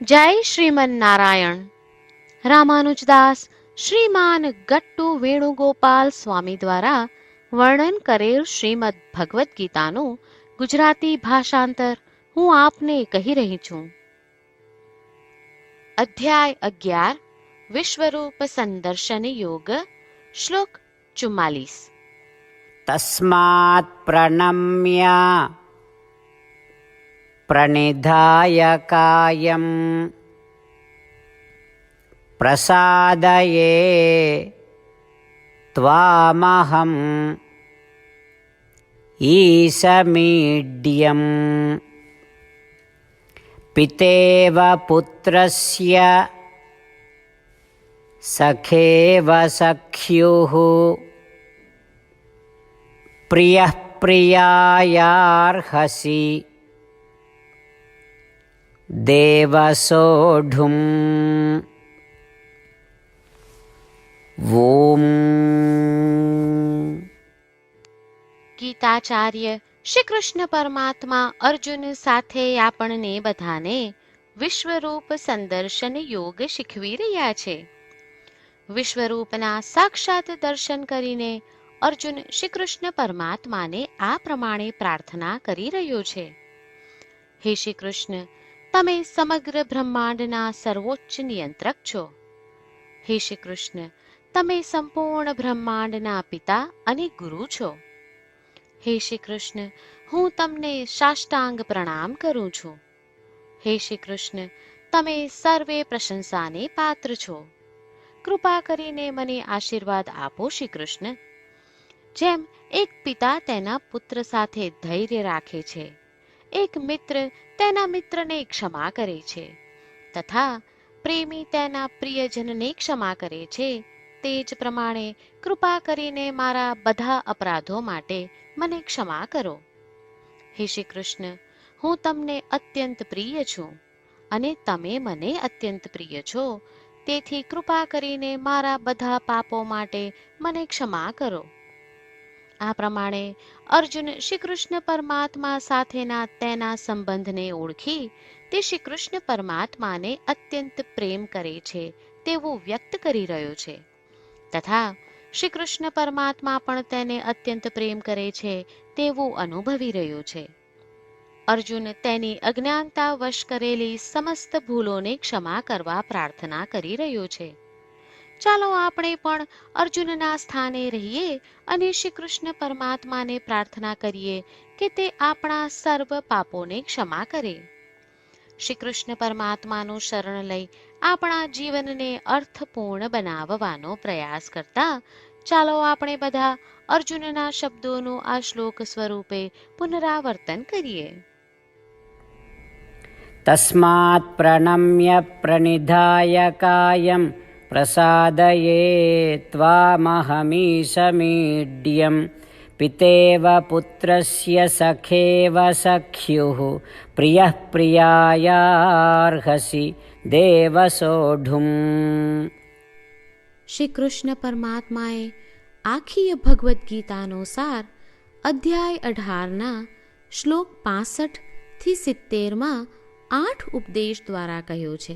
જય શ્રીમન નારાયણ રામાનુજદાસ શ્રીમાન ગટ્ટુ વેણુગોપાલ સ્વામી દ્વારા વર્ણન કરેલ શ્રીમદ ભગવદ્ ગીતાનું ગુજરાતી ભાષાંતર હું આપને કહી રહી છું. અધ્યાય અગિયાર, વિશ્વરૂપ સંદર્શન યોગ, શ્લોક ચુમ્માલીસ. તસ્માત પ્રણમ્યા प्रणिधाय कायं प्रसादये त्वामहम् ईशमीड्यम्। पितेव पुत्रस्य सखेव सख्युः। प्रियः प्रियायार्हसि देवसोढुम् ॐ ગીતાચાર્ય શ્રી કૃષ્ણ પરમાત્મા અર્જુન સાથે આપણને બધાને વિશ્વરૂપ સંદર્શન યોગ શીખવી રહ્યા છે વિશ્વરૂપના સાક્ષાત દર્શન કરીને અર્જુન શ્રી કૃષ્ણ પરમાત્માને આ પ્રમાણે પ્રાર્થના કરી રહ્યો છે હે શ્રી કૃષ્ણ તમે સમગ્ર બ્રહ્માંડના સર્વોચ્ચ નિયંત્રક છો. હે શ્રી કૃષ્ણ તમે સંપૂર્ણ બ્રહ્માંડના પિતા અને ગુરુ છો. હે શ્રી કૃષ્ણ હું તમને સાષ્ટાંગ પ્રણામ કરું છું. હે શ્રી કૃષ્ણ તમે સર્વે પ્રશંસાને પાત્ર છો. કૃપા કરીને મને આશીર્વાદ આપો શ્રી કૃષ્ણ જેમ એક પિતા તેના પુત્ર સાથે ધૈર્ય રાખે છે એક મિત્ર તેના મિત્રને ક્ષમા કરે છે. તથા પ્રેમી તેના પ્રિયજનને ક્ષમા કરે છે. તે જ પ્રમાણે કૃપા કરીને મારા બધા અપરાધો માટે મને ક્ષમા કરો. હે શ્રી કૃષ્ણ, હું તમને અત્યંત પ્રિય છું અને તમે મને અત્યંત પ્રિય છો. તેથી કૃપા કરીને મારા બધા પાપો માટે મને ક્ષમા કરો. આ પ્રમાણે અર્જુન શ્રી કૃષ્ણ પરમાત્મા સાથેના તેના સંબંધને ઓળખી તે શ્રી કૃષ્ણ પરમાત્માને અત્યંત પ્રેમ કરે છે તેવું વ્યક્ત કરી રહ્યો છે. તથા શ્રી કૃષ્ણ પરમાત્મા પણ તેને અત્યંત પ્રેમ કરે છે તેવું અનુભવી રહ્યો છે. અર્જુન તેની અજ્ઞાનતા વશ કરેલી સમસ્ત ભૂલોને ક્ષમા કરવા પ્રાર્થના કરી રહ્યો છે. ચાલો આપણે પણ અર્જુનના સ્થાને રહીએ અને શ્રી કૃષ્ણ પરમાત્માને પ્રાર્થના કરીએ કે તે આપણા સર્વ પાપોને ક્ષમા કરે શ્રી કૃષ્ણ પરમાત્માનું શરણ લઈ આપણા જીવનને અર્થપૂર્ણ બનાવવાનો પ્રયાસ કરતા ચાલો આપણે બધા અર્જુનના શબ્દોનું આ શ્લોક સ્વરૂપે પુનરાવર્તન કરીએ तस्मात् प्रणम्य प्रणिधाय कायं प्रसादये त्वामहमीशमीड्यं पितेव पुत्रस्य सखेव सख्युः प्रियः प्रियायार्हसि देवसोढुम् શ્રી કૃષ્ણ પરમાત્માએ આખી ભગવદ્ ગીતાનો સાર અધ્યાય અઢારના શ્લોક પાસઠ થી સિત્તેરમાં આઠ ઉપદેશ દ્વારા કહ્યો છે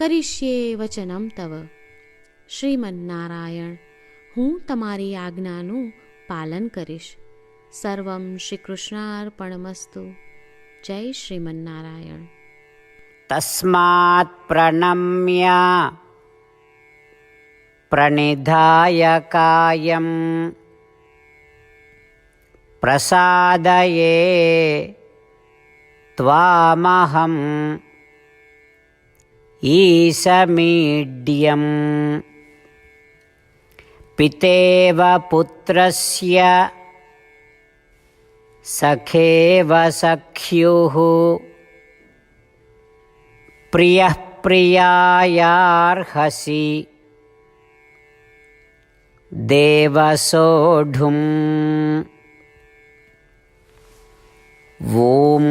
કરિષ્યે વચનમ તવ શ્રીમન્નારાયણ હું તમારી આજ્ઞાનું પાલન કરીશ सर्वं શ્રીકૃષ્ણાર્પણમસ્તુ જય શ્રીમન્નારાયણ तस्मात् प्रणम्य प्रणिधाय कायं। प्रसादये त्वामहम् ईशमीड्यं पितेव पुत्रस्य सखेव सख्युः। प्रियः प्रियायार्हसि। देवसोढुम्। ॐ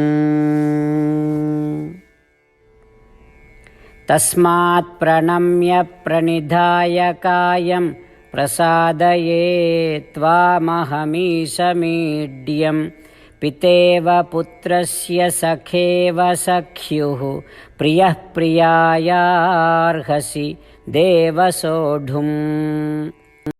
तस्मात् प्रणम्य प्रणिधाय कायं प्रसादये त्वामहमीशमीड्यं। पितेव पुत्रस्य सखेव सख्युः प्रियः प्रियायार्हसि देवसोढुम्